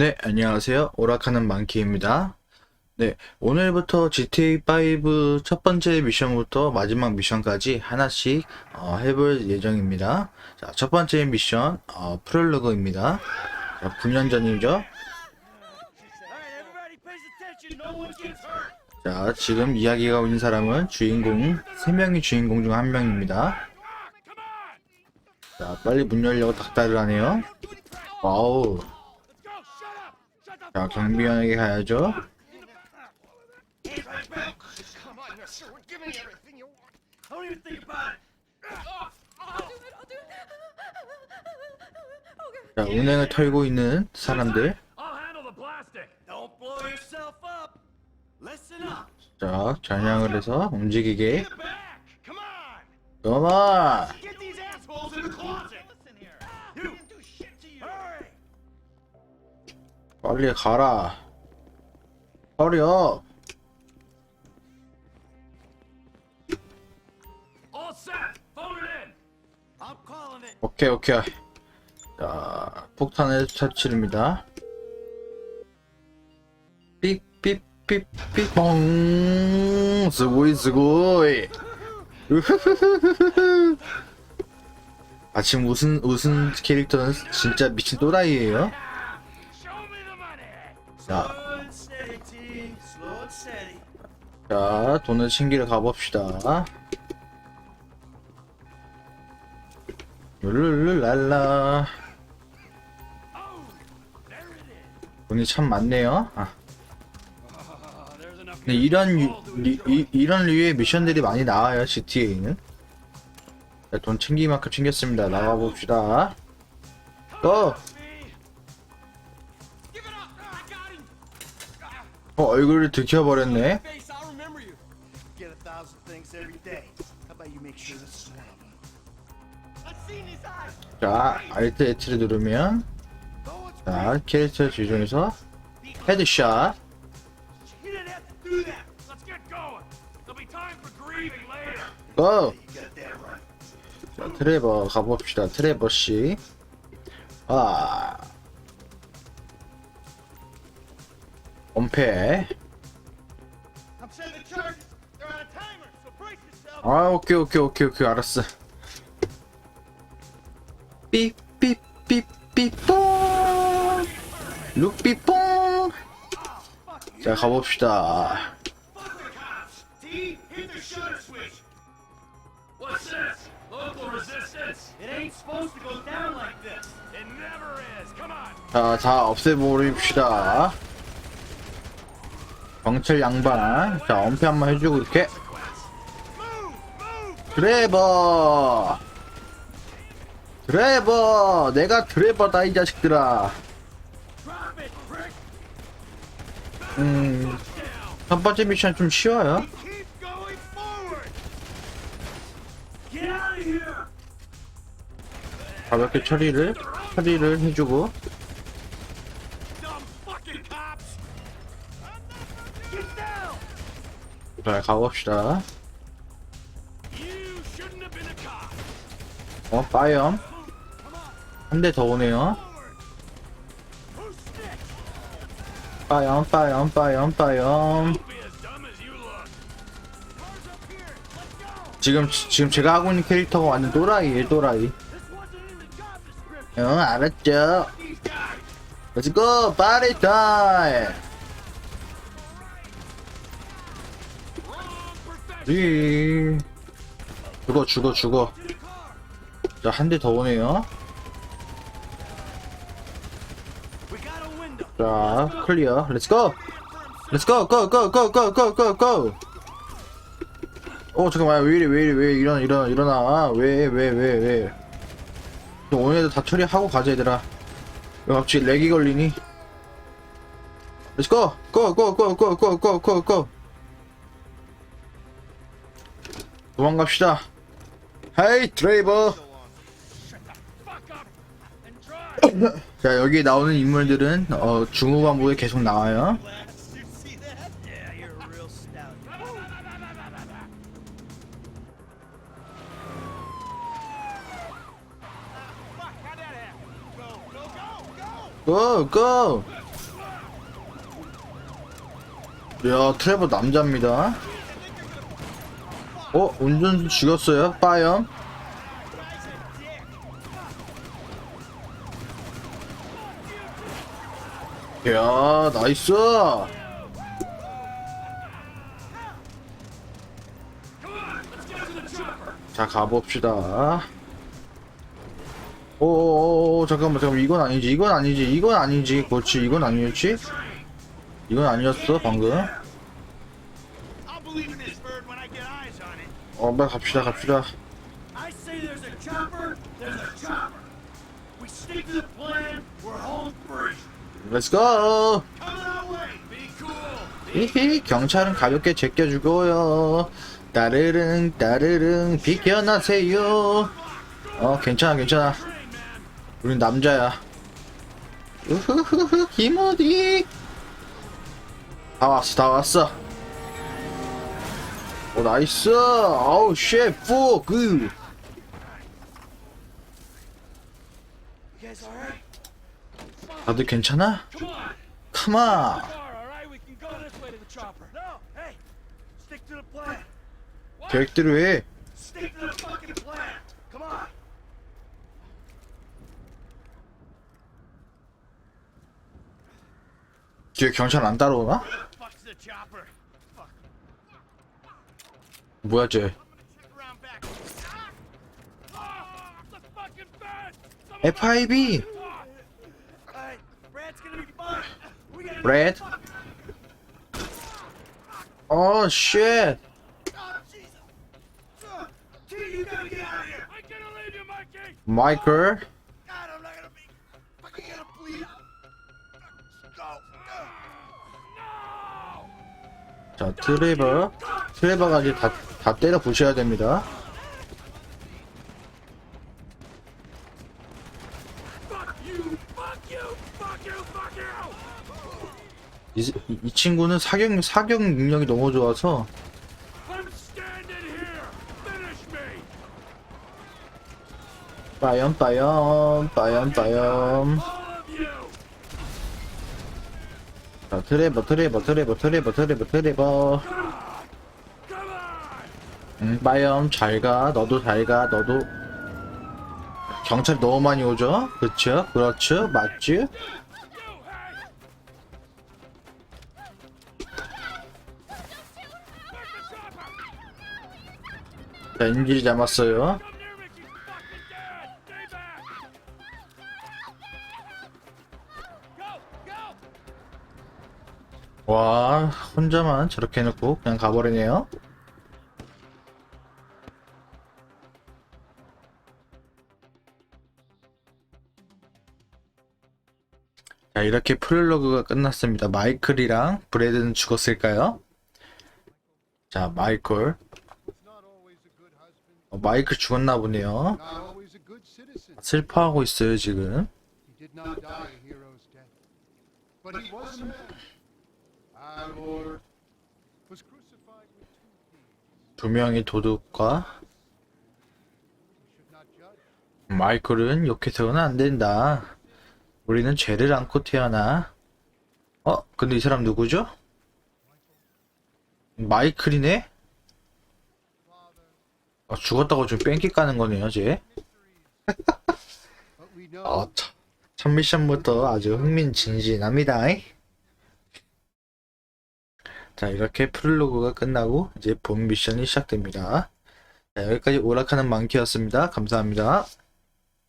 네, 안녕하세요. 오락하는 만키입니다. 네, 오늘부터 GTA5 첫 번째 미션부터 마지막 미션까지 하나씩 어, 해볼 예정입니다. 자, 첫 번째 미션, 어, 프롤로그입니다. 자, 9년 전이죠. 자, 지금 이야기가 오는 사람은 주인공, 3명이 주인공 중 한 명입니다. 자, 빨리 문 열려고 닥달을 하네요. 와우. Let's go. Shut up. Shut the 자, 경비원에게 가야죠. 자, 은행을 털고 있는 사람들. 자, 전향을 해서 움직이게. Back. 빨리 가라. 허리업. 오케이, 오케이. 자, 폭탄을 터치릅니다. 삑삑삑삑 뻥! 스고이 스고이! 아, 지금 웃은, 웃은 캐릭터는 진짜 미친 또라이예요 자. 자, 돈을 챙기러 가봅시다. is. 돈이 참 많네요. 아. 근데 이런 유, 리, 이, 이런 류의 미션들이 많이 나와요 GTA는. 돈 챙기기 만큼 챙겼습니다. 나가 봅시다. 고! 어, 얼굴을 들켜버렸네. Face, I'll remember you. Get a thousand things every day. How about you make sure this is one of them? I've seen his eyes. 자, Alt H를 누르면 Oh, 자, 캐릭터 지중에서 헤드샷. He didn't have to do that. Let's get going. There'll be time for grieving later. 고! You got that right. 자, 트레버 가봅시다. 트레버 씨. 아. Yourself. 아, 오케이, 오케이, 오케이, 오케이, 알았어. 삐삐삐삐뽕. 룩삐뽕. 자, 가봅시다. Fuck the cops. T, hit the shutter switch. What's this? Local resistance? It ain't supposed to go down like this. It never is. Come on. 자, 다 없애버립시다. 경찰 양반. 자, 엄폐 한번 해주고, 이렇게. 드래버! 드래버! 내가 드래버다, 이 자식들아. 음, 첫 번째 미션 좀 쉬워요. 가볍게 처리를, 처리를 해주고. 자, 가봅시다. 어, 빠염. 한대 더 오네요. Up here. Let's go. 지금, 지금 제가 하고 있는 캐릭터가 완전 또라이에요, 또라이. 응, 알았죠. Let's go, party time! 이 죽어, 죽어, 죽어. 자, 한 대 더 오네요. 자, 클리어. Go, go, go! 어, 잠깐만, 왜 이래, 왜 이래, 왜 일어나, 일어나, 일어나. 왜, 왜, 왜, 왜. 오늘도 다 처리하고 가자, 얘들아. 왜 갑자기 렉이 걸리니? Go, go! 도망갑시다. 헤이 트레이버. 자 여기 나오는 인물들은 어, 중후반부에 계속 나와요. 고! 고! 야 트레버 남자입니다. 어, 운전 죽였어요, 빠염. 야, 나이스. 자, 가봅시다. 오, 잠깐만, 잠깐만, 이건 아니지, 이건 아니지, 이건 아니지, 그렇지, 이건 아니었지? 이건 아니었어, 방금. 어, 빨리 갑시다, 갑시다. I say there's a chopper, there's a chopper. We stick to the plan, we're home free. Let's go! Coming our way. Be cool. 히히, 경찰은 가볍게 제껴주고요. 따르릉, 따르릉, 비켜나세요. 어, 괜찮아, 괜찮아. 우린 남자야. 우후후후, 김어디. 다 왔어, 다 왔어. 오, 나이스. 아우, 셰프, 그. 다들 괜찮아? What? 계획대로 해. 뒤에 경찰 안 따라오나? Where the fuck's the chopper? Fuck. 뭐야, 쟤. Ah! FIB. Brad. 어, 쉣. Oh! Uh! 마이클. 자, 트레버. 트레버가 이제 다, 다 때려 부셔야 됩니다. 이, 이- 이 친구는 사격, 사격 능력이 너무 좋아서! 빠염, 빠염, 빠염, 빠염. 자, 트레버, 트레버, 트레버, 트레버, 트레버, 트레버. 음, 빠염, 잘 가. 너도 잘 가. 너도. 경찰 너무 많이 오죠? 그렇죠? the chopper! 자, 인질이 잡았어요. 와, 혼자만 저렇게 해놓고 그냥 가버리네요. 자, 이렇게 프롤로그가 끝났습니다. 마이클이랑 브래드는 죽었을까요? 자, 마이클. 어, 마이클 죽었나 보네요. 슬퍼하고 있어요, 지금. 두 명의 도둑과. 마이클은 욕해서는 안 된다. 우리는 죄를 안고 태어나. 어? 근데 이 사람 누구죠? 마이클이네? 어, 죽었다고 좀 뺑기 까는 거네요, 쟤. Know 어, 첫, 첫 미션부터 아주 흥민진진합니다. 자, 이렇게 프롤로그가 끝나고 이제 본 미션이 시작됩니다. 자, 여기까지 오락하는 만키였습니다. 감사합니다.